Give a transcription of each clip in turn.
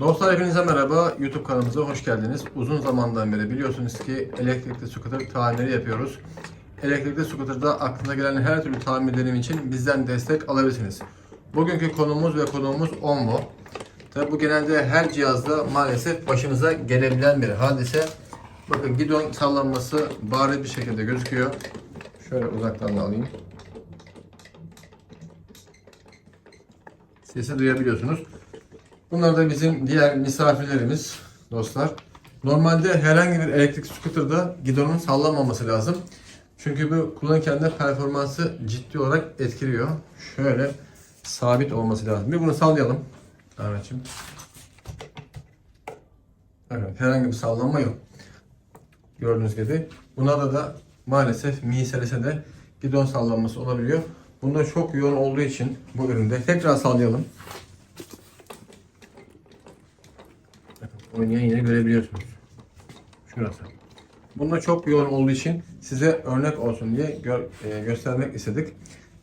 Dostlar hepinize merhaba. YouTube kanalımıza hoş geldiniz. Uzun zamandan beri biliyorsunuz ki elektrikli scooter tamirleri yapıyoruz. Elektrikli scooter'da aklına gelen her türlü tamirlerim için bizden destek alabilirsiniz. Bugünkü konumuz ve konuğumuz Onvo. Tabi bu genelde her cihazda maalesef başınıza gelebilen bir hadise. Bakın gidon sallanması bariz bir şekilde gözüküyor. Şöyle uzaktan da alayım. Sesi duyabiliyorsunuz. Bunlar da bizim diğer misafirlerimiz dostlar. Normalde herhangi bir elektrik scooter'da gidonun sallanmaması lazım. Çünkü bu kullanırken de performansı ciddi olarak etkiliyor. Şöyle sabit olması lazım. Bir bunu sallayalım. Ahmetciğim. Evet, herhangi bir sallanma yok. Gördüğünüz gibi. Bunlarda da maalesef mi de gidon sallanması olabiliyor. Bunda çok yoğun olduğu için bu üründe tekrar sallayalım. Oynayan yeri görebiliyorsunuz. Şurası. Bunda çok yoğun olduğu için size örnek olsun diye gö- e, göstermek istedik.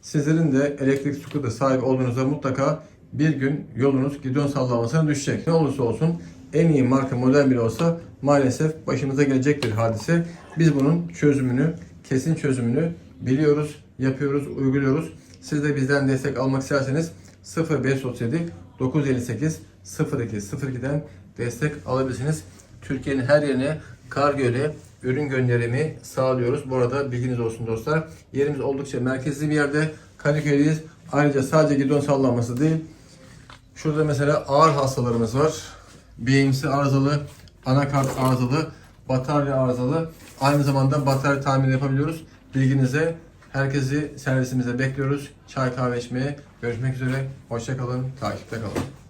Sizlerin de elektrik scooter sahibi olduğunuzda mutlaka bir gün yolunuz gidon sallamasına düşecek. Ne olursa olsun en iyi marka model bile olsa maalesef başımıza gelecek bir hadise. Biz bunun çözümünü, kesin çözümünü biliyoruz, yapıyoruz, uyguluyoruz. Siz de bizden destek almak isterseniz 0537 958 02 02'den destek alabilirsiniz. Türkiye'nin her yerine kargo ile ürün gönderimi sağlıyoruz. Bu arada bilginiz olsun dostlar. Yerimiz oldukça merkezli bir yerde. Kadıköy'deyiz. Ayrıca sadece gidon sallanması değil. Şurada mesela ağır hastalarımız var. BMC arızalı, anakart arızalı, batarya arızalı. Aynı zamanda batarya tamiri yapabiliyoruz. Bilginize herkesi servisimize bekliyoruz. Çay kahve içmeye. Görüşmek üzere. Hoşçakalın. Takipte kalın.